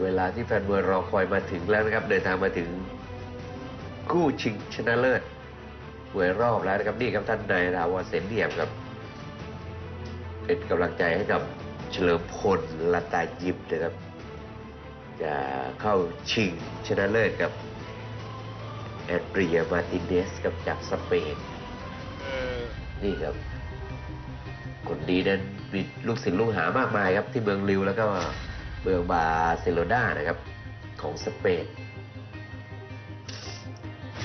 เวลาที่แฟนมวยรอคอยมาถึงแล้วนะครับ เดินทางมาถึงคู่ชิงชนะเลิศมวยรอบแล้วนะครับนี่ครับท่านนายราวเสนเดียมครับ เป็นกำลังใจให้กับเฉลิมพลลตายิมนะครับ จะเข้าชิงชนะเลิศกับแอนเดรียมาตินเนสกับจากสเปนนี่ครับ คนดีนั้นมีลูกศิษย์ลูกหามากมายครับที่เมืองลิวแล้วก็ เมืองบาร์เซโลนานะครับ ของสเปน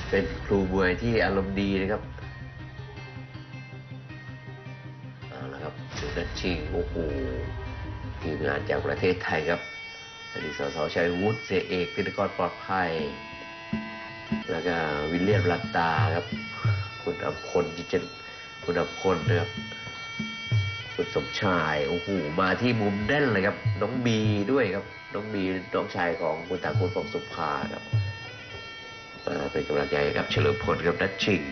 เป็นครูมวยที่อารมณ์ดีนะครับเอาละครับถึงนัดชิงโอ้โหทีมงานจากประเทศไทยครับอดีตสสชัยวุฒิเสเอกพิธีกรปลอดภัย แล้วก็วิลเลียมลัตตาครับ คุณอภพลจิจนคุณอภพลนะครับ คุณสมชายโอ้โหมาที่มุมแน่นเลยครับ น้องบีด้วยครับ น้องบีน้องชายของคุณตาคุณปองสุภาครับอ่าเป็นกำลังใจให้กับเฉลิมพลกับนัดชิง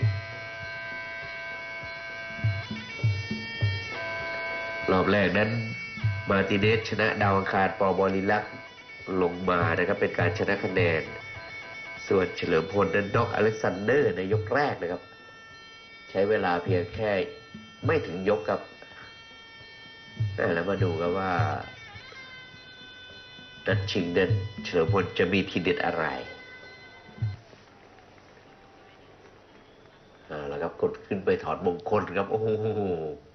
รอบแรกนั้นมาติเนสชนะดาวอังคารปอบอลิลักลงมานะครับเป็นการชนะคะแนน ส่วนเฉลิมพลนั้นด็อกอเล็กซานเดอร์ในยกแรกนะครับ ใช้เวลาเพียงแค่ไม่ถึงยกครับ อ่แล้วมาดูกันว่านัดชิงนั้นเฉลิมพลจะมีทีเด็ดอะไรอ่าแล้วครับกดขึ้นไปถอดมงคลครับโอ้โห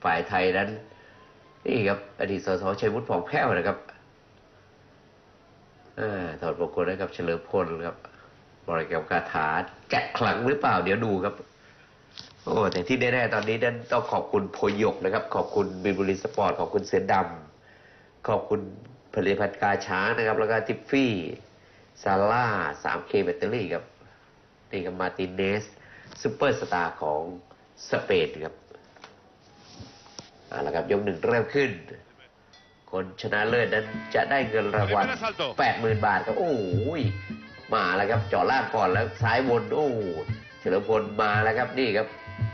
ฝ่ายไทยนั้น นี่ครับ อดีตสสชัยวุฒิผ่องแผ้วนะครับอถอดมงคลให้กับเฉลิมพลครับบริกรรมคาถาแกะขลังหรือเปล่า เดี๋ยวดูครับ โอ้แต่ที่แน่ๆตอนนี้นั้นต้องขอบคุณโพยกนะครับ ขอบคุณบิบุรีสปอร์ต ขอบคุณเสือดำขอบคุณผลิตภัณฑ์กาช้านะครับ แล้วก็ทิฟฟี่ซาร่า 3K แบตเตอรี่ครับนี่กับมาตินเนสซูเปอร์สตาร์ของสเปนครับเอาละครับยกหนึ่งเริ่มขึ้น คนชนะเลิศนั้นจะได้เงินรางวัล80,000 บาทครับ โอ้ยมาแล้วครับเจาะล่างก่อนแล้วซ้ายบนโอ้เฉลิมพลมาแล้วครับนี่ครับ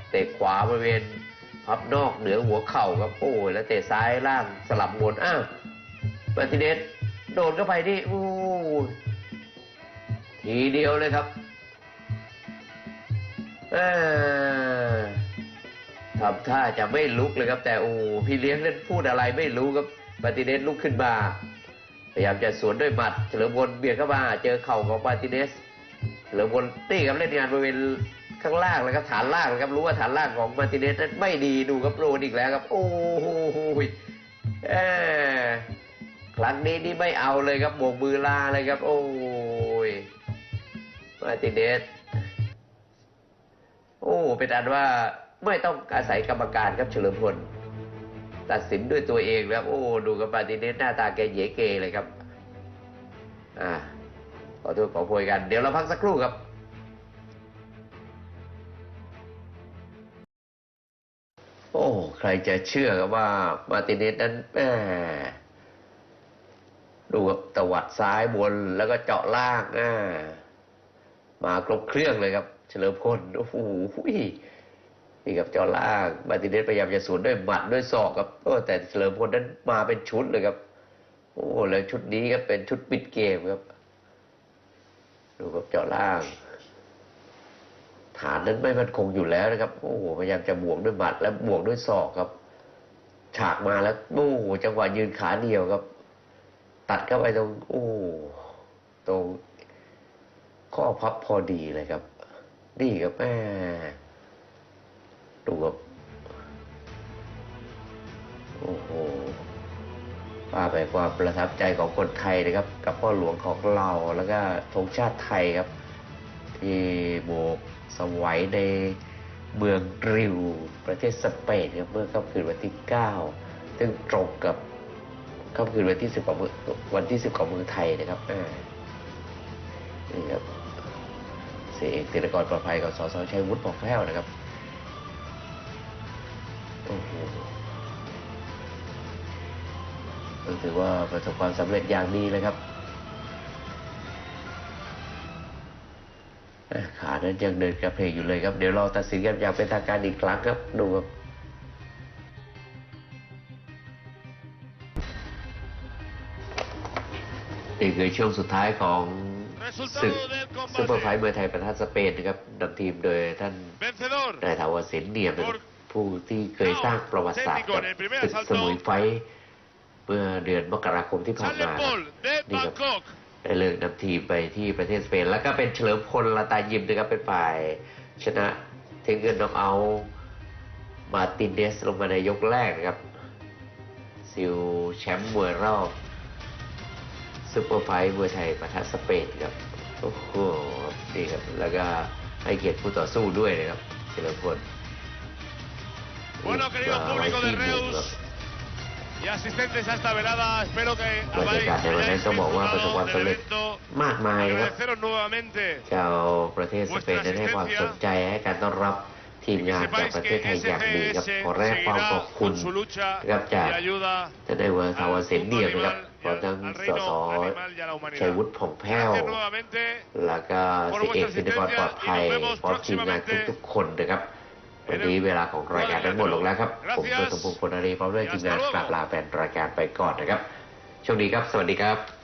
เตะขวาบริเวณพับนอกเหนือหัวเข่าครับโอ้ยแล้วเตะซ้ายล่างสลับบนอ้าวมาร์ติเนสโดนเข้าไปนี่โอ้ยทีเดียวเลยครับเออทำท่าจะไม่ลุกเลยครับ แต่โอ้พี่เลี้ยงนั้นพูดอะไรไม่รู้ครับมาร์ติเนสลุกขึ้นมาพยายามจะสวนด้วยหมัดเฉลิมพลเบียดเข้ามาเจอเข่าของมาร์ติเนสเฉลิมพลนี่ครับเล่นงานบริเวณ ข้างล่างแล้วครับฐานล่างนะครับรู้ว่าฐานล่างของมาร์ติเนสนั้นไม่ดีดูครับโดนอีกแล้วครับ โอ้โหเออครั้งนี้นี่ไม่เอาเลยครับโบกมือลาเลยครับ โอ้ยมาร์ติเนสโอ้เป็นอันว่าไม่ต้องอาศัยกรรมการครับเฉลิมพลตัดสินด้วยตัวเองแล้วโอ้ดูกับมาร์ติเนสหน้าตาแกเหยเกเลยครับ อ่าขอโทษขอโพยกัน เดี๋ยวเราพักสักครู่ครับ โอ้ ใครจะเชื่อกับว่ามาติเนสนั้นแหมดูครับตวัดซ้ายบนแล้วก็เจาะล่างอ่ามาครบเครื่องเลยครับ เฉลิมพลโอ้โหนี่ครับเจาะล่างมาติเนสพยายามจะสวนด้วยหมัดด้วยศอกครับโอ้แต่เฉลิมพลนั้นมาเป็นชุดเลยครับ โอ้แล้วชุดนี้ก็เป็นชุดปิดเกมครับ ดูครับเจาะล่าง ฐานนั้นไม่มั่นคงอยู่แล้วนะครับ โอ้โหพยายามจะบวกด้วยหมัดและบวกด้วยศอกครับ ฉากมาแล้วโอ้โหจังหวะยืนขาเดียวครับ ตัดเข้าไปตรงโอ้ตรงข้อพับพอดีเลยครับ นี่ครับแม่ดูครับโอ้โหว่าไปความประทับใจของคนไทยนะครับ กับพ่อหลวงของเราแล้วก็ธงชาติไทยครับ ที่โบกสวัยในเมืองริว ประเทศสเปนครับเมื่อค่ำคืนวันที่ 9 ซึ่งตรงกับค่ำคืนวันที่ 10ของเมือวันที่ 10 ของเมืองไทยนะครับนี่ครับเสียเอกเตรกรปลอดภัยกับสสชัยวุฒิปอกแพ้วนะครับ โอ้โหถือว่าประสบความสำเร็จอย่างดีเลยครับ ขานั้นยังเดินกระเพกอยู่เลยครับ เดี๋ยวเราตัดสินกันอย่างเป็นทางการอีกครั้งครับดูครับนี่คือช่วงสุดท้ายของศึก Resultado del ซูเปอร์ไฟ combate. ท์เมืองไทยประทะสเปนนะครับนำทีมโดยท่าน Vencedor. นายถาวรเสนเนียมนะครับผู้ที่เคยสร้างประวัติศาสตร์กับศึกสมุยไฟท์เมื่อเดือนมกราคมที่ผ่าน Charles มาครับ Paul de นี่ครับ Bangkok. ได้เลือกนำทีมไปที่ประเทศสเปน แล้วก็เป็นเฉลิมพลลาตายิมนะครับเป็นฝ่ายชนะเทงเกินน็อกเอาท์มาตินเดสลงมาในยกแรกนะครับซิลแชมป์มวยรอบซูเปอร์ไฟท์มวยไทยประทะสเปนครับโอ้โหนี่ครับแล้วก็ให้เกียรติผู้ต่อสู้ด้วยนะครับเฉลิมพล Bueno, querido público de หนึ่งครับ Reus asistentes a esta velada, espero que บรรยากาศในวันนั้น hayáis ต้องบอกว่าประสบ disfrutado ความสำ del เร็จ evento. มากมายนะครับ Agradeceros nuevamente ชาวประเทศสเปนนั้นให้ความสนใจให้การต้อนรับทีม que งานจาก sepáis ประเทศ que ไทยอย่างดีครับ SCS ขอแรกความข seguirá อบคุณ con su lucha นะครับจาก y ayuda ท่านนายเวอร์ทาวเสนเนียมนะครับพร้อมทั้ง al ส reino ส animal y a la ชัย humanidad. วุฒิผ่องแผ้ว Gracias nuevamente แล้วก็สิเอกสินกรปลอดภัยพร้อมทีมงานทุกๆคนนะครับ วันนี้เวลาของรายการนั้นหมดลงแล้วครับ ผมตัวสมพงษ์พลนารีพร้อมด้วยทีมงานกลับลาแฟนรายการไปก่อนนะครับโชคดีครับ สวัสดีครับ